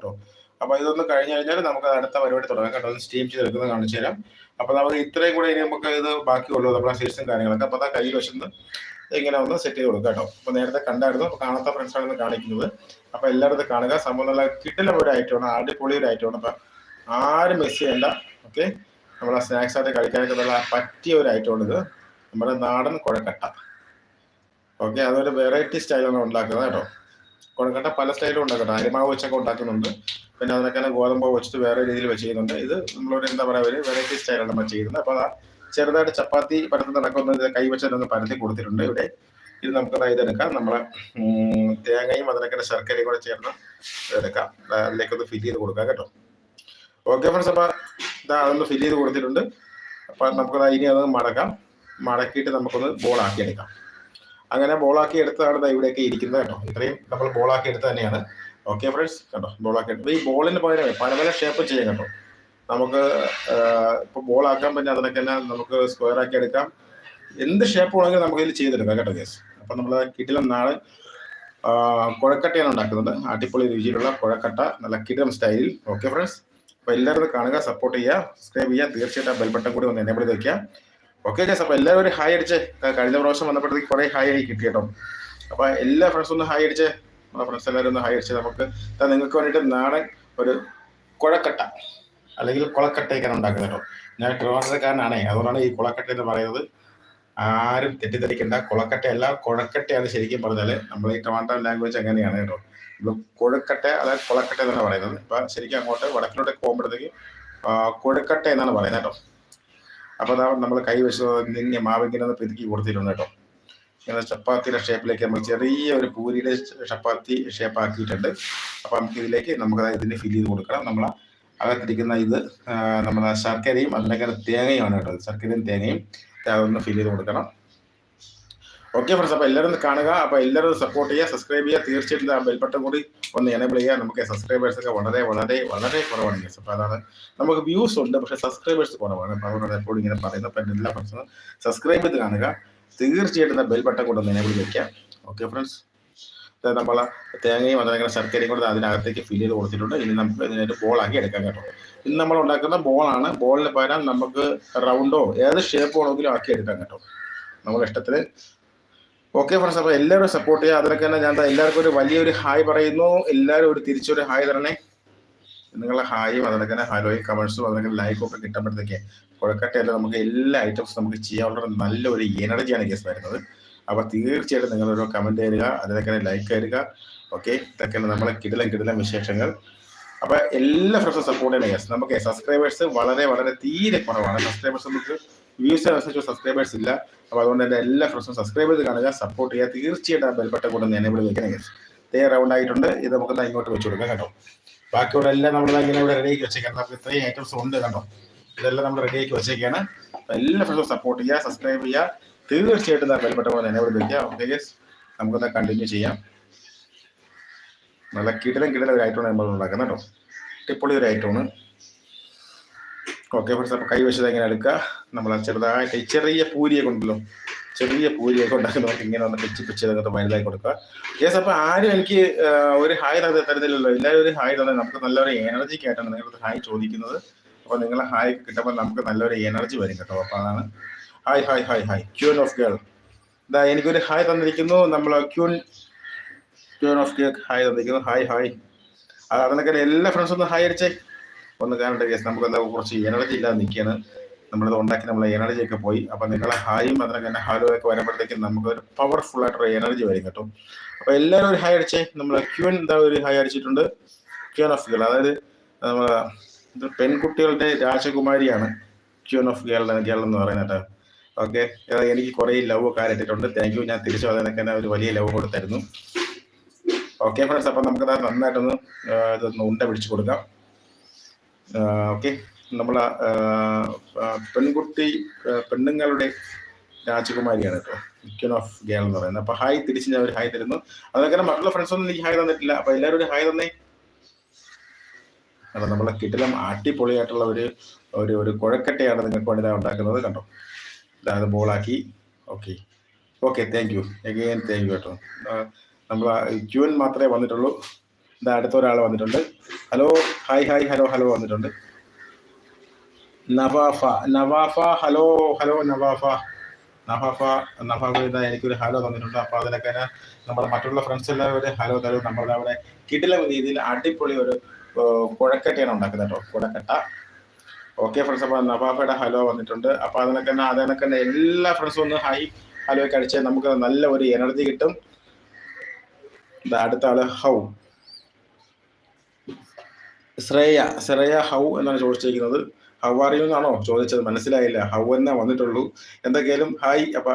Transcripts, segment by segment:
കേട്ടോ. അപ്പൊ ഇതൊന്ന് കഴിഞ്ഞു കഴിഞ്ഞാൽ നമുക്ക് അടുത്ത പരിപാടി തുടങ്ങാം കേട്ടോ. സ്റ്റീം ചെയ്തെടുക്കുന്നത് കാണിച്ചു തരാം. അപ്പൊ നമുക്ക് ഇത്രയും കൂടെ ഇനി നമുക്ക് ഇത് ബാക്കിയുള്ളൂ നമ്മുടെ സീസും കാര്യങ്ങളൊക്കെ. അപ്പൊ അതാ കയ്യിൽ വശത്ത് ഇങ്ങനെ ഒന്ന് സെറ്റ് ചെയ്ത് കൊടുക്കുക കേട്ടോ. അപ്പൊ നേരത്തെ കണ്ടായിരുന്നു. അപ്പൊ കാണാത്ത ഫ്രണ്ട്സാണ് ഇന്ന് കാണിക്കുന്നത്. അപ്പൊ എല്ലായിടത്തും കാണുക. സംഭവം നല്ല കിട്ടില്ല ഒരു ഐറ്റമാണ് അടിപൊളി ഒരു ഐറ്റമാണ് അപ്പൊ ആരും മിസ് ചെയ്യണ്ട. ഓക്കെ നമ്മളെ സ്നാക്സ് ആയിട്ട് കഴിക്കാനൊക്കെ നല്ല പറ്റിയ ഒരു ഐറ്റമാണ് ഇത്. നമ്മുടെ നാടൻ കുഴക്കട്ട. ഓക്കെ അതൊരു വെറൈറ്റി സ്റ്റൈലാണ് ഉണ്ടാക്കുന്നത് കേട്ടോ. കുഴക്കട്ട പല സ്റ്റൈലും ഉണ്ടാക്കട്ടെ. അരിമാവ് വെച്ചൊക്കെ ഉണ്ടാക്കുന്നുണ്ട്. പിന്നെ അതിനൊക്കെ ഗോതമ്പ് വെച്ചിട്ട് വേറെ രീതിയിൽ വെച്ച് ചെയ്യുന്നുണ്ട് ഇത് നമ്മളൊരു എന്താ പറയുക ഒരു വെറൈറ്റി സ്റ്റൈലാണ് നമ്മൾ ചെയ്യുന്നത് അപ്പോൾ ചെറുതായിട്ട് ചപ്പാത്തി പരത്തി നടക്കുന്ന കൈ വെച്ചൊന്ന് പരത്തി കൊടുത്തിട്ടുണ്ട് ഇവിടെ. ഇത് നമുക്ക് ഇതെടുക്കാം. നമ്മളെ തേങ്ങയും അതിനൊക്കെ ശർക്കരയും കൂടെ ചേർന്ന് എടുക്കാം അതിലേക്കൊന്ന് ഫില്ല് ചെയ്ത് കൊടുക്കാം കേട്ടോ. ഓക്കെ ഫ്രണ്ട്സ് അപ്പോൾ ഇതാ അതൊന്ന് ഫില്ല് ചെയ്ത് കൊടുത്തിട്ടുണ്ട്. അപ്പോൾ നമുക്ക് ഇനി അതൊന്ന് മടക്കാം. മടക്കിയിട്ട് നമുക്കൊന്ന് ബോൾ ആക്കി എടുക്കാം അങ്ങനെ ബോളാക്കി എടുത്തതാണ് ദാ ഇവിടെയൊക്കെ ഇരിക്കുന്നത് കേട്ടോ. ഇത്രയും നമ്മൾ ബോളാക്കി എടുത്ത് തന്നെയാണ്. ഓക്കെ ഫ്രണ്ട്സ് കേട്ടോ ബോളാക്കി എടുത്ത് ഈ ബോളിന് പകരം പല പല ഷേപ്പ് ചെയ്യാം കേട്ടോ. നമുക്ക് ഇപ്പോൾ ബോളാക്കാൻ പറ്റുന്ന അതിനൊക്കെ തന്നെ നമുക്ക് സ്ക്വയർ ആക്കി എടുക്കാം. എന്ത് ഷേപ്പ് വേണമെങ്കിലും നമുക്ക് ഇതിൽ ചെയ്തെടുക്കാം കേട്ടോ കേസ് അപ്പം നമ്മൾ കിടിലം നാളെ കുഴക്കട്ടയാണ് ഉണ്ടാക്കുന്നത്. അടിപൊളി രുചിയിലുള്ള കുഴക്കട്ട നല്ല കിടിലം സ്റ്റൈലിൽ ഓക്കെ ഫ്രണ്ട്സ് അപ്പോൾ എല്ലാവരും കാണുക സപ്പോർട്ട് ചെയ്യുക സബ്സ്ക്രൈബ് ചെയ്യുക. തീർച്ചയായിട്ടും ബെൽ ബട്ടൺ കൂടി ഒന്ന് എനേബിൾ ചെയ്ത് വെക്കുക. ഓക്കെ ഗൈസ് അപ്പൊ എല്ലാവരും ഒരു ഹായ് അടിച്ച്. കഴിഞ്ഞ പ്രാവശ്യം വന്നപ്പോഴത്തേക്ക് കുറെ ഹായ് ആയി കിട്ടി കേട്ടോ. അപ്പൊ എല്ലാ ഫ്രണ്ട്സും ഒന്ന് ഹായ് അടിച്ച്. നമ്മുടെ ഫ്രണ്ട്സ് എല്ലാവരും ഒന്ന് ഹായ് അടിച്ച്. നമുക്ക് നിങ്ങൾക്ക് വേണ്ടിയിട്ട് നാടൻ ഒരു കുഴക്കട്ട അല്ലെങ്കിൽ കുളക്കട്ടയൊക്കെയാണ് ഉണ്ടാക്കുന്നത് കേട്ടോ. ഞാൻ ട്രിവാൻഡ്രക്കാരനാണേ അതുകൊണ്ടാണ് ഈ കുളക്കട്ട എന്ന് പറയുന്നത് ആരും തെറ്റിദ്ധരിക്കേണ്ട. കുളക്കട്ടയല്ല കുഴക്കട്ടയാണ് ശരിക്കും പറഞ്ഞാൽ നമ്മൾ ഈ ട്രിവാൻഡ്രം ലാംഗ്വേജ് അങ്ങനെയാണ് കേട്ടോ. നമ്മൾ കുഴക്കട്ട അതായത് കുളക്കട്ട എന്നാണ് പറയുന്നത്. ഇപ്പൊ ശരിക്കും അങ്ങോട്ട് വടക്കിലോട്ട് പോകുമ്പോഴത്തേക്ക് കുഴക്കട്ട എന്നാണ് പറയുന്നത് കേട്ടോ. അപ്പോൾ നമ്മൾ കൈവശം നിന്നെ മാവിങ്ങനെ പിതുക്കി കൊടുത്തിട്ടുണ്ട് കേട്ടോ. ഇങ്ങനെ ചപ്പാത്തിയുടെ ഷേപ്പിലേക്ക് നമ്മൾ ചെറിയ ഒരു പൂരിയുടെ ചപ്പാത്തി ഷേപ്പ് ആക്കിയിട്ടുണ്ട്. അപ്പോൾ നമുക്ക് ഇതിലേക്ക് നമുക്ക് ഇതിന് ഫില്ല് ചെയ്ത് കൊടുക്കണം. നമ്മൾ അകത്തിരിക്കുന്ന ഇത് നമ്മുടെ ശർക്കരയും അതിനൊക്കെ തേങ്ങയുമാണ് കേട്ടോ. ശർക്കരയും തേങ്ങയും അതൊന്ന് ഫില്ല് ചെയ്ത് കൊടുക്കണം. ഓക്കെ ഫ്രണ്ട്സ് അപ്പോൾ എല്ലാവരും കാണുക. അപ്പോൾ എല്ലാവരും സപ്പോർട്ട് ചെയ്യുക സബ്സ്ക്രൈബ് ചെയ്യുക. തീർച്ചയായിട്ടും ആ ബെൽബട്ടൺ കൂടി ഒന്ന് എനേബിൾ ചെയ്യുക. നമുക്ക് സബ്സ്ക്രൈബേഴ്സ് ഒക്കെ വളരെ വളരെ വളരെ കുറവാണ് ഗൈസ് അപ്പോൾ അതാണ് നമുക്ക് വ്യൂസ് ഉണ്ട് പക്ഷെ സബ്സ്ക്രൈബേഴ്സ് കുറവാണ്. അപ്പോൾ അതുകൊണ്ട് എപ്പോഴും ഇങ്ങനെ പറയുന്നത്. അപ്പോൾ എല്ലാ ഫ്രണ്ട്സും സബ്സ്ക്രൈബ് ചെയ്ത് കാണുക. തീർച്ചയായിട്ടും ബെൽ ബട്ടൺ കൂടെ ഒന്ന് എനേബിൾ വയ്ക്കുക ഓക്കെ ഫ്രണ്ട്സ് നമ്മൾ തേങ്ങയും അതങ്ങനെ ശർക്കരയും കൂടെ അതിനകത്തേക്ക് ഫില്ല് ചെയ്ത് കൊടുത്തിട്ടുണ്ട്. ഇനി നമുക്ക് ഇതിനൊരു ബോളാക്കി എടുക്കാൻ കേട്ടോ. ഇന്ന് നമ്മൾ ഉണ്ടാക്കുന്ന ബോളാണ് ബോളിന് പകരം നമുക്ക് റൗണ്ടോ ഏത് ഷേപ്പ് വേണമെങ്കിലും ആക്കി എടുക്കാൻ കേട്ടോ. നമ്മുടെ ഇഷ്ടത്തിന് ഓക്കെ ഫ്രണ്ട്സ് അപ്പോൾ എല്ലാവരും സപ്പോർട്ട് ചെയ്യുക. അതിലൊക്കെ തന്നെ ഞാൻ എല്ലാവർക്കും ഒരു വലിയൊരു ഹായ് പറയുന്നു. എല്ലാവരും ഒരു തിരിച്ചൊരു ഹായ് തരണേ. നിങ്ങളെ ഹായും അതിലൊക്കെ തന്നെ ഹലോയും കമൻസും അതിലൊക്കെ ലൈക്കും ഒക്കെ കിട്ടുമ്പോഴത്തേക്ക് കുഴക്കട്ടയല്ല നമുക്ക് എല്ലാ ഐറ്റംസും നമുക്ക് ചെയ്യാനുള്ള നല്ലൊരു എനർജിയാണ് കേസ് വരുന്നത്. അപ്പോൾ തീർച്ചയായിട്ടും നിങ്ങളൊരു കമന്റ് തരിക അതിനൊക്കെ ലൈക്ക് തരിക. ഓക്കെ ഇതൊക്കെ നമ്മളെ കിടിലം കിടിലം വിശേഷങ്ങൾ. അപ്പോൾ എല്ലാ ഫ്രണ്ട്സും സപ്പോർട്ട് ചെയ്യണം യെസ് നമുക്ക് സബ്സ്ക്രൈബേഴ്സ് വളരെ വളരെ തീരെ കുറവാണ്. സബ്സ്ക്രൈബേഴ്സ് നമുക്ക് വ്യൂസ് അനുസരിച്ച് സബ്സ്ക്രൈബേഴ്സ് ഇല്ല. അപ്പോൾ അതുകൊണ്ട് തന്നെ എല്ലാ ഫ്രണ്ട്സും സബ്സ്ക്രൈബ് ചെയ്ത് കാണുക. സപ്പോർട്ട് ചെയ്യുക തീർച്ചയായിട്ടും ആ ബെൽബട്ട ഒന്ന് എനേബിൾ വെക്കണം തേ റൗണ്ട് ആയിട്ടുണ്ട്. ഇത് നമുക്ക് ഇങ്ങോട്ട് വെച്ച് കൊടുക്കാം കേട്ടോ. ബാക്കിയുള്ള എല്ലാം നമ്മൾ ഇങ്ങനെ ഇവിടെ റെഡിയാക്കി വെച്ചേക്കാം നമുക്ക് ഇത്രയും ഐറ്റംസ് ഉണ്ട് കണ്ടോ. ഇതെല്ലാം നമ്മൾ റെഡിയാക്കി വെച്ചേക്കാണ്. എല്ലാ ഫ്രണ്ട്സും സപ്പോർട്ട് ചെയ്യുക സബ്സ്ക്രൈബ് ചെയ്യുക. തീർച്ചയായിട്ടും ബെൽ ബട്ടൺ കൊണ്ട് എനേബിൾ വെക്കുക. ഓക്കെ യെസ് നമുക്കൊന്ന് കണ്ടിന്യൂ ചെയ്യാം. നല്ല കിടലും കിടലും ഒരു ഐറ്റമാണ് നമ്മൾ ഉണ്ടാക്കുന്നത് കേട്ടോ. ടിപ്പൊളി ഒരു ഐറ്റമാണ് ഓക്കെ ഫ്രണ്ട്സ് അപ്പോൾ കൈ വെച്ചത് എങ്ങനെ എടുക്കുക? നമ്മൾ ചെറുതായിട്ട് ചെറിയ പൂരിയെ കൊണ്ടല്ലോ ചെറിയ പൂരിയൊക്കെ ഉണ്ടാക്കി നമുക്ക് ഇങ്ങനെ ഒന്ന് പിച്ച് പിച്ച് അതൊക്കെ വലുതായി കൊടുക്കുക. യെസ് അപ്പോൾ ആരും എനിക്ക് ഒരു ഹായ് തന്നെ തരുന്നില്ലല്ലോ. എല്ലാവരും ഒരു ഹായ് തന്നെ നമുക്ക് നല്ലൊരു എനർജിക്ക് ആയിട്ടാണ് നിങ്ങളുടെ ഹായ് ചോദിക്കുന്നത്. അപ്പോൾ നിങ്ങളെ ഹായ് കിട്ടുമ്പോൾ നമുക്ക് നല്ലൊരു എനർജി വരും കേട്ടോ. അപ്പോൾ അതാണ്. Hi hi hi hi queen of girl ഇതാ എനിക്കൊരു ഹായ് തന്നിരിക്കുന്നു. നമ്മൾ queen queen of girl hi തന്നിരിക്കുന്നു. ഹായ് ഹായ് അത് എല്ലാ ഫ്രണ്ട്സും ഒന്ന് ഹായ് അടിച്ചേ. ഒന്ന് കാണേണ്ട കേസ് നമുക്ക് എന്താ കുറച്ച് എനർജി ഇല്ലാതെ നിൽക്കുകയാണ് നമ്മളിത് ഉണ്ടാക്കി നമ്മളെ എനർജി ഒക്കെ പോയി. അപ്പം നിങ്ങളെ ഹായും അതിനൊക്കെ തന്നെ ഹാലോ ഒക്കെ വരുമ്പോഴത്തേക്കും നമുക്ക് ഒരു പവർഫുൾ ആയിട്ടുള്ള എനർജി വരും കേട്ടോ. അപ്പോൾ എല്ലാവരും ഒരു ഹായ് അടിച്ചേ. നമ്മൾ ക്യൂൻ എന്താ ഒരു ഹായ് അടിച്ചിട്ടുണ്ട്? Queen of girl. അതായത് നമ്മളെ പെൺകുട്ടികളുടെ രാജകുമാരിയാണ് ക്യൂൻ ഓഫ് ഗേൾ ഗേൾ എന്ന് പറയുന്നത് കേട്ടോ. ഓക്കെ. എനിക്ക് കുറേ ലവ് ഒക്കെ ആയിട്ടിട്ടുണ്ട് താങ്ക് യു ഞാൻ തിരിച്ചു അതിനൊക്കെ തന്നെ ഒരു വലിയ ലവ് കൊടുത്തായിരുന്നു. ഓക്കെ ഫ്രണ്ട്സ് അപ്പം നമുക്ക് നന്നായിട്ടൊന്ന് ഇതൊന്ന് ഉണ്ട പിടിച്ചു കൊടുക്കാം. ഓക്കെ. നമ്മൾ പെൺകുട്ടി പെണ്ണുങ്ങളുടെ രാജകുമാരിയാണ് കേട്ടോ. ക്യൂൻ ഓഫ് ഗേൾ എന്ന് പറയുന്നത്. അപ്പൊ ഹായ് തിരിച്ച് ഞാൻ ഒരു ഹായ് തരുന്നു. അതൊക്കെ മറ്റുള്ള ഫ്രണ്ട്സ് ഒന്നും എനിക്ക് ഹായ് തന്നിട്ടില്ല. അപ്പൊ എല്ലാവരും ഒരു ഹായ് തന്നേ. അപ്പൊ നമ്മളെ കിട്ടിലും അടിപൊളിയായിട്ടുള്ള ഒരു ഒരു ഒരു കുഴക്കട്ടയാണ് നിങ്ങൾക്ക് വേണ്ടി ഉണ്ടാക്കുന്നത്. കണ്ടോ? അത് ബോളാക്കി. Okay. Okay thank you again thank you കേട്ടോ. നമ്മൾ ക്യൂൻ മാത്രമേ വന്നിട്ടുള്ളൂ. ഇതാ അടുത്ത ഒരാൾ വന്നിട്ടുണ്ട്. Hello hi hi hello hello വന്നിട്ടുണ്ട്. Nawafa Nawafa hello hello Nawafa. നവാഫ നവാഫ ഇതാ എനിക്കൊരു ഹലോ തന്നിട്ടുണ്ട്. അപ്പൊ അതിനൊക്കെ ഞാൻ നമ്മുടെ മറ്റുള്ള ഫ്രണ്ട്സ് എല്ലാവരും ഹലോ തരും നമ്മുടെ അവിടെ കിടില രീതിയിൽ അടിപൊളി ഒരു കുഴക്കട്ടയാണ് ഉണ്ടാക്കുന്നത് കേട്ടോ കുഴക്കട്ട ഓക്കെ ഫ്രണ്ട്സ് അപ്പൊ നവാഫയുടെ ഹലോ വന്നിട്ടുണ്ട്. അപ്പൊ അതിനൊക്കെ അതിനൊക്കെ എല്ലാ ഫ്രണ്ട്സും ഒന്ന് ഹൈ ഹലോ ഒക്കെ അടിച്ചാൽ നമുക്ക് നല്ല ഒരു എനർജി കിട്ടും. അടുത്ത ആൾ ഹൗ. ശ്രേയ ശ്രേയ ഹൗ എന്നാണ് ചോദിച്ചിരിക്കുന്നത്. ഹൗ ആർ യു എന്നാണോ ചോദിച്ചത്? മനസ്സിലായില്ല. ഹൗ എന്നാ വന്നിട്ടുള്ളൂ. എന്തൊക്കെയാലും ഹായ്. അപ്പൊ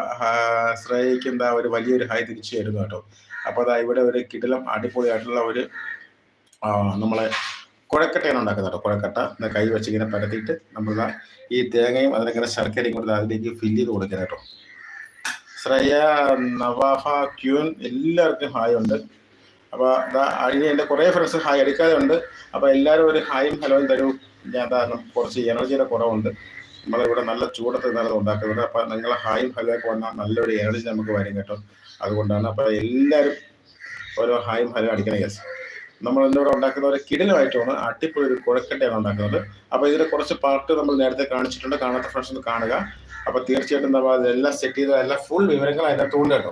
ശ്രേയക്ക് എന്താ ഒരു വലിയൊരു ഹായ് തിരിച്ചു തരുന്നു കേട്ടോ. അപ്പൊ അതാ ഇവിടെ ഒരു കിടിലം അടിപൊളിയായിട്ടുള്ള ഒരു നമ്മളെ കുഴക്കട്ടയാണ് ഉണ്ടാക്കുന്നത് കേട്ടോ. കുഴക്കട്ട. എന്നാൽ കൈ വെച്ച് ഇങ്ങനെ പരത്തിയിട്ട് നമ്മൾ ഈ തേങ്ങയും അതിനെങ്ങനെ ശർക്കരയും കൂടെ അതിലേക്ക് ഫില്ല് ചെയ്ത് കൊടുക്കുന്നത് കേട്ടോ. ശ്രേയ നവാഫ ക്യൂൻ എല്ലാവർക്കും ഹായ് ഉണ്ട്. അപ്പൊ ദാ അതിന് എന്റെ കുറെ ഫ്രണ്ട്സ് ഹായ് എടുക്കാതെ ഉണ്ട് അപ്പൊ എല്ലാവരും ഒരു ഹായും ഹലോയും തരൂ. ഞാൻ നമുക്ക് കുറച്ച് എനർജിയുടെ കുറവുണ്ട്. നമ്മളിവിടെ നല്ല ചൂടത്ത് നല്ലത് ഉണ്ടാക്കുന്നത് അപ്പൊ നിങ്ങൾ ഹായും ഹലോയൊക്കെ വന്നാൽ നല്ലൊരു എനർജി നമുക്ക് വരും കേട്ടോ. അതുകൊണ്ടാണ് അപ്പൊ എല്ലാവരും ഓരോ ഹായും ഹലോ അടിക്കണ കേസ് നമ്മൾ ഇന്നിവിടെ ഉണ്ടാക്കുന്ന ഒരു കിടിലുമായിട്ടാണ് അടിപൊളി ഒരു കുഴക്കട്ടയാണ് ഉണ്ടാക്കുന്നത്. അപ്പൊ ഇതിന്റെ കുറച്ച് പാർട്ട് നമ്മൾ നേരത്തെ കാണിച്ചിട്ടുണ്ട്. കാണാത്ത ഫ്രണ്ട്സ് ഒന്ന് കാണുക. അപ്പൊ തീർച്ചയായിട്ടും നമ്മൾ അതെല്ലാം സെറ്റ് ചെയ്ത എല്ലാ ഫുൾ വിവരങ്ങൾ അതിനകത്തുണ്ട് കേട്ടോ.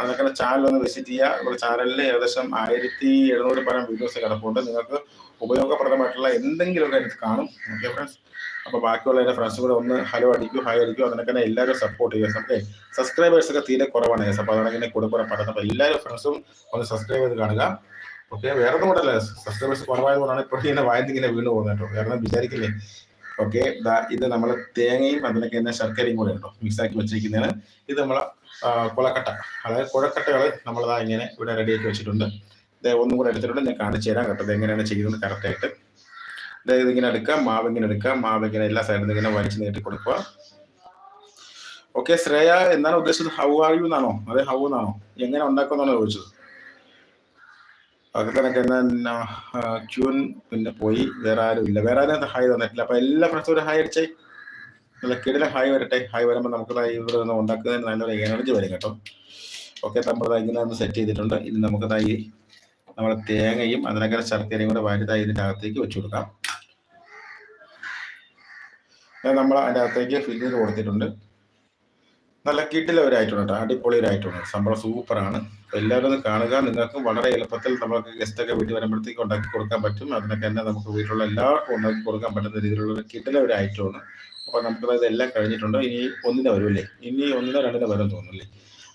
അതൊക്കെ ചാനൽ ഒന്ന് വിസിറ്റ് ചെയ്യുക. നമ്മുടെ ചാനലിൽ ഏകദേശം ആയിരത്തി എഴുന്നൂറ് പരം വീഡിയോസ് കിടപ്പുണ്ട്. നിങ്ങൾക്ക് ഉപയോഗപ്രദമായിട്ടുള്ള എന്തെങ്കിലുമൊക്കെ എനിക്ക് കാണും. ഓക്കെ ഫ്രണ്ട്സ് അപ്പോൾ ബാക്കിയുള്ള എന്റെ ഫ്രണ്ട്സ് കൂടെ ഒന്ന് ഹലോ അടിക്കൂ ഹായ് അടിക്കൂ. അതിനൊക്കെ തന്നെ എല്ലാവരും സപ്പോർട്ട് ചെയ്യുക. ഓക്കെ സബ്സ്ക്രൈബേഴ്സ് ഒക്കെ തീരെ കുറവാണ്. അപ്പോൾ അപ്പൊ അതാണ് കൂടെ കൂടെ പറയുന്നത് അപ്പോൾ എല്ലാവരും ഫ്രണ്ട്സും ഒന്ന് സബ്സ്ക്രൈബ് ചെയ്ത് കാണുക. ഓക്കെ വേറെ ഒന്നും കൂടെ സബ്സ്ക്രൈബേഴ്സ് കുറവായതുകൊണ്ടാണ് ഇപ്പോൾ ഇങ്ങനെ വായത്തിങ്ങനെ വീണ് പോകുന്നത് കേട്ടോ. കാരണം വിചാരിക്കില്ലേ? ഓക്കെ ഇത് നമ്മൾ തേങ്ങയും അതിനൊക്കെ തന്നെ ശർക്കരയും കൂടെ ഉണ്ടോ മിക്സ് ആക്കി വെച്ചിരിക്കുന്നതാണ്. ഇത് നമ്മൾ കുളക്കട്ട. അതായത് കുഴക്കട്ടകൾ ഇതാ ഇങ്ങനെ ഇവിടെ റെഡിയാക്കി വെച്ചിട്ടുണ്ട്. ഒന്നും കൂടെ എടുത്തിട്ടുണ്ട്. ഞാൻ കാണിച്ചു തരാം കേട്ടത് എങ്ങനെയാണ് ചെയ്യുന്നത് കറക്റ്റ് ആയിട്ട്. ഇത് ഇതിങ്ങനെ എടുക്കാം മാവ് ഇങ്ങനെ എടുക്കാം മാവ് ഇങ്ങനെ എല്ലാ സൈഡിൽ നിന്ന് ഇങ്ങനെ വലിച്ചു നീട്ടി കൊടുക്കുക. ഓക്കെ ശ്രേയ എന്താണ് ഉദ്ദേശിച്ചത്? ഹൗ ആർ യു എന്നാണോ? അതെ ഹൗ എന്നാണോ? എങ്ങനെ ഉണ്ടാക്കുമെന്നാണോ ചോദിച്ചത്? അതൊക്കെ എന്നാ ക്യൂൻ പിന്നെ പോയി. വേറെ ആരും ഇല്ല. വേറെ ആരും ഹായ് തന്നിട്ടില്ല അപ്പൊ എല്ലാ ഫ്രണ്ട്സും ഹായ് അടിച്ചേ നല്ല കിടില ഹായ് വരട്ടെ. ഹായ് വരുമ്പോൾ നമുക്ക് ഇവിടെ നിന്ന് ഉണ്ടാക്കുന്നതിന് നല്ലൊരു എനർജി വരും കേട്ടോ. ഓക്കെ നമ്മൾ ഇങ്ങനെ ഒന്ന് സെറ്റ് ചെയ്തിട്ടുണ്ട്. ഇനി നമുക്ക് തൈ നമ്മുടെ തേങ്ങയും അതിനകത്ത് ശർക്കരയും കൂടെ വാരിതായി ഇതിന്റെ അകത്തേക്ക് വെച്ചു കൊടുക്കാം. നമ്മൾ അതിന്റെ അകത്തേക്ക് ഫില്ല് ചെയ്ത് കൊടുത്തിട്ടുണ്ട്. നല്ല കിട്ടിലവരായിട്ടുണ്ട് കേട്ടോ അടിപൊളിയരായിട്ടുണ്ട് സംഭവം സൂപ്പറാണ്. എല്ലാവരും ഒന്ന് കാണുക നിങ്ങൾക്ക് വളരെ എളുപ്പത്തിൽ നമുക്ക് ഗസ്റ്റ് ഒക്കെ വീട്ടിൽ വരുമ്പോഴത്തേക്ക് ഉണ്ടാക്കി കൊടുക്കാൻ പറ്റും. അതിനൊക്കെ തന്നെ നമുക്ക് വീട്ടിലുള്ള എല്ലാവർക്കും ഉണ്ടാക്കി കൊടുക്കാൻ പറ്റുന്ന രീതിയിലുള്ള ഒരു കിട്ടിലൊരു ഐറ്റമാണ് അപ്പൊ നമുക്ക് ഇതെല്ലാം കഴിഞ്ഞിട്ടുണ്ട്. ഇനി ഒന്നിനെ വരുമല്ലേ? ഇനി ഒന്നിനോ രണ്ടിനോ വരും തോന്നുന്നില്ലേ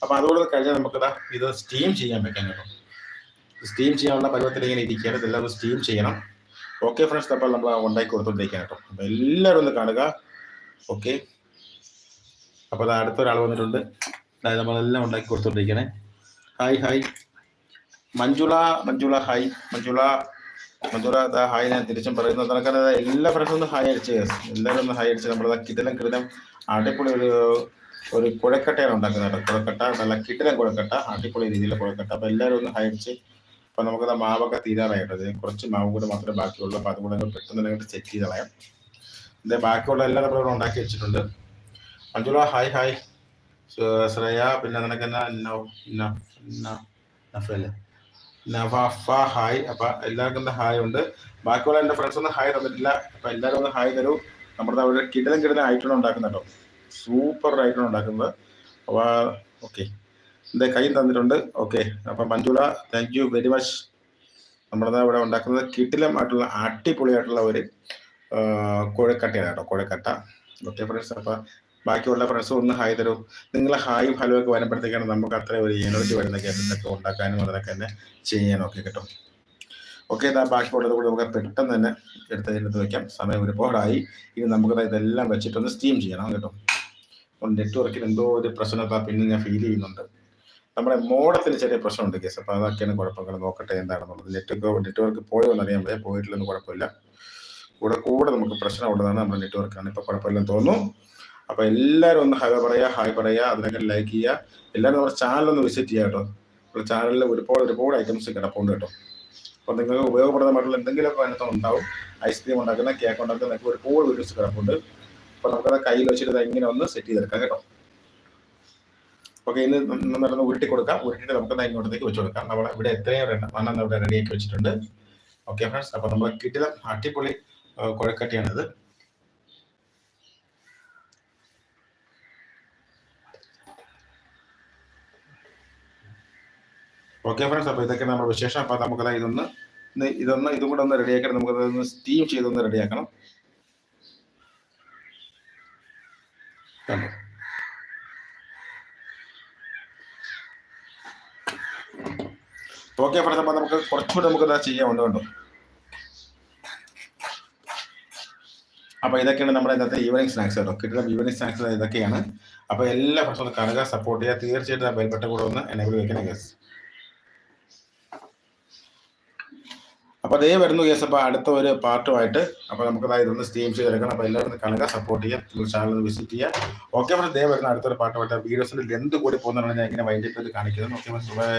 അപ്പൊ അതുകൊണ്ട് കഴിഞ്ഞാൽ നമുക്ക് ഇത് സ്റ്റീം ചെയ്യാൻ വെക്കാൻ കേട്ടോ. സ്റ്റീം ചെയ്യാനുള്ള പരുവത്തിൽ ഇങ്ങനെ ഇരിക്കുകയാണ്. ഇതെല്ലാം സ്റ്റീം ചെയ്യണം. ഓക്കെ ഫ്രണ്ട്സ് അപ്പോൾ നമ്മൾ ഉണ്ടാക്കി കൊടുത്തോണ്ടിരിക്കാൻ കേട്ടോ. അപ്പൊ എല്ലാവരും ഒന്ന് കാണുക. ഓക്കെ അപ്പൊ അത് അടുത്ത ഒരാൾ വന്നിട്ടുണ്ട്. അതായത് നമ്മളെല്ലാം ഉണ്ടാക്കി കൊടുത്തോണ്ടിരിക്കണേ. Hi hi Manjula Manjula hi Manjula Manjula അതാ ഹായ് ഞാൻ തിരിച്ചും പറയുന്നു. നടക്കാൻ എല്ലാ ഫ്രണ്ട്സും ഒന്ന് ഹായ് അടിച്ച് എല്ലാവരും ഒന്ന് ഹായ് അടിച്ച് നമ്മൾ കിടലം കിടലം അടിപൊളി ഒരു ഒരു കുഴക്കട്ടയാണ് ഉണ്ടാക്കുന്നത് കേട്ടോ. കുഴക്കട്ട നല്ല കിടലം കുഴക്കട്ട അടിപൊളി രീതിയിലുള്ള കുഴക്കട്ട. അപ്പൊ എല്ലാവരും ഒന്ന് ഹായ് അടിച്ച് അപ്പൊ നമുക്ക് ദാ മാവൊക്കെ തീരാറായിട്ടത് കുറച്ച് മാവ് കൂടെ മാത്രമേ ബാക്കിയുള്ളൂ. അപ്പൊ അതുകൂടെ പെട്ടെന്ന് അങ്ങോട്ട് സെറ്റ് ചെയ്ത് കളയാം. ഇത് ബാക്കിയുള്ള എല്ലാം നമ്മൾ ഉണ്ടാക്കി വെച്ചിട്ടുണ്ട്. മഞ്ജുള ഹായ് ഹായ് ശ്ര- ശ്രേയ പിന്നെ നിനക്ക് എന്നാ? നൗ- ന- ന- നഫല്ലേ നവാഫ ഹായ്. അപ്പൊ എല്ലാവർക്കും എന്താ ഹായ് ഉണ്ട്. ബാക്കിയുള്ള എന്റെ ഫ്രണ്ട്സ് ഒന്നും ഹായ് തന്നിട്ടില്ല. അപ്പൊ എല്ലാവരും ഒന്ന് ഹായ് തരൂ. നമ്മുടെ അവിടെ കിടലും കിടലും ആയിട്ടാണ് ഉണ്ടാക്കുന്നുണ്ടോ സൂപ്പർ ആയിട്ടാണ് ഉണ്ടാക്കുന്നത്. അപ്പൊ ഓക്കെ എന്റെ കൈ തന്നിട്ടുണ്ട്. ഓക്കെ അപ്പൊ Manjula thank you very much നമ്മുടെ ഇവിടെ ഉണ്ടാക്കുന്നത് കിട്ടിലം ആയിട്ടുള്ള അടിപൊളിയായിട്ടുള്ള ഒരു കുഴക്കട്ടയാണ് കേട്ടോ കോഴക്കട്ട. ഓക്കെ ഫ്രണ്ട്സ് അപ്പൊ ബാക്കിയുള്ള ഫ്രണ്ട്സും ഒന്ന് ഹായ് തരും. നിങ്ങൾ ഹായും ഹലോ ഒക്കെ വരുമ്പോഴത്തേക്കാണ് നമുക്ക് അത്ര ഒരു എനർജി വരുന്ന കേട്ടിട്ടൊക്കെ ഉണ്ടാക്കാനും അതിനൊക്കെ തന്നെ ചെയ്യാനും ഒക്കെ കിട്ടും. ഓക്കെ ഇതാ ബാക്കിയുള്ളത് കൂടി നമുക്ക് പെട്ടെന്ന് തന്നെ എടുത്ത് എടുത്ത് വെക്കാം. സമയം ഒരുപാടായി. ഇനി നമുക്ക് ഇതെല്ലാം വെച്ചിട്ടൊന്ന് സ്റ്റീം ചെയ്യണം കേട്ടോ. നെറ്റ്വർക്കിൽ എന്തോ ഒരു പ്രശ്നത്താ പിന്നെ ഞാൻ ഫീൽ ചെയ്യുന്നുണ്ട്. നമ്മുടെ മോഡത്തിൽ ചെറിയ പ്രശ്നമുണ്ട് കേസ് അപ്പോൾ അതൊക്കെയാണ് കുഴപ്പങ്ങൾ നോക്കട്ടെ എന്താണെന്നുള്ളത്. നെറ്റ്വർക്ക് നെറ്റ്വർക്ക് പോയോ എന്നറിയാൻ പറ്റില്ല പോയിട്ടില്ലെന്ന് കുഴപ്പമില്ല. കൂടെ കൂടെ നമുക്ക് പ്രശ്നമുള്ളതാണ് നമ്മുടെ നെറ്റ്വർക്കാണ് ഇപ്പോൾ കുഴപ്പമില്ലെന്ന് തോന്നുന്നു. അപ്പൊ എല്ലാവരും ഒന്ന് ഹായ് പറയാ ഹായ് പറയാ അതിനൊക്കെ ലൈക്ക് ചെയ്യുക എല്ലാവരും നമ്മുടെ ചാനൽ ഒന്ന് വിസിറ്റ് ചെയ്യുക കേട്ടോ. നമ്മുടെ ചാനലിൽ ഒരുപാട് ഒരുപാട് ഐറ്റംസ് കിടപ്പുണ്ട് കേട്ടോ. അപ്പൊ നിങ്ങൾക്ക് ഉപയോഗപ്രദമായിട്ടുള്ള എന്തെങ്കിലുമൊക്കെ അതിനകത്ത് ഉണ്ടാവും. ഐസ്ക്രീം ഉണ്ടാക്കുന്ന കേക്ക് ഉണ്ടാക്കുന്ന ഒക്കെ ഒരുപാട് വീഡിയോസ് കിടപ്പുണ്ട്. അപ്പൊ നമുക്കത് കയ്യിൽ വെച്ചിട്ട് ഇങ്ങനെ ഒന്ന് സെറ്റ് ചെയ്തെടുക്കാം കേട്ടോ. ഓക്കെ ഇന്ന് നന്നായിട്ട് ഉരുട്ടി കൊടുക്കാം ഉരുട്ടിട്ട് നമുക്ക് ഇങ്ങോട്ടേക്ക് വെച്ച് കൊടുക്കാം. നമ്മൾ ഇവിടെ എത്രയും മണ്ണെന്ന് ഇവിടെ റെഡിയാക്കി വെച്ചിട്ടുണ്ട്. ഓക്കെ ഫ്രണ്ട്സ് അപ്പൊ നമ്മൾ കിട്ടിയ അടിപൊളി കുഴക്കട്ടിയാണിത്. ഓക്കെ ഫ്രണ്ട്സ് അപ്പോൾ ഇതൊക്കെ നമ്മുടെ വിശേഷം. അപ്പോൾ നമുക്കത് ഇതൊന്ന് ഇതൊന്ന് ഇതും കൂടെ ഒന്ന് റെഡിയാക്കണം നമുക്കതൊന്ന് സ്റ്റീം ചെയ്തൊന്ന് റെഡിയാക്കണം കണ്ടോ? ഓക്കെ ഫ്രണ്ട്സ് അപ്പോൾ നമുക്ക് കുറച്ചുകൂടെ നമുക്ക് ഇതാ ചെയ്യാനുണ്ട് കണ്ടോ? അപ്പോൾ ഇതൊക്കെയാണ് നമ്മുടെ ഇന്നത്തെ ഈവനിങ് സ്നാക്സ് കേട്ടോ. കിട്ടുന്ന ഈവനിങ് സ്നാക്സ് ഇതൊക്കെയാണ്. അപ്പോൾ എല്ലാ ഫ്രണ്ട്സും ഒന്ന് കാണുക സപ്പോർട്ട് ചെയ്യുക. തീർച്ചയായിട്ടും ആ ബെൽബട്ട കൂടെ ഒന്ന് കൂടി വെക്കണം ഗസ് അപ്പോൾ അതേ വരുന്നു കേസ് അപ്പോൾ അടുത്ത ഒരു പാർട്ടുമായിട്ട് അപ്പോൾ നമുക്ക് ഇതൊന്ന് സ്റ്റീം ചെയ്തെടുക്കണം. അപ്പോൾ എല്ലാവരും കാണുക സപ്പോർട്ട് ചെയ്യുക ചാനൽ വിസിറ്റ് ചെയ്യുക ഓക്കെ ഫ്രണ്ട്സ് ദേ വരുന്ന അടുത്തൊരു പാട്ടുമായിട്ട്. വീഡിയോസിന്റെ ലെന്ത് കൂടി പോകുന്നതാണ് ഞാൻ ഇങ്ങനെ വൈൻഡപ്പ് കാണിക്കുന്നത്. Okay friends bye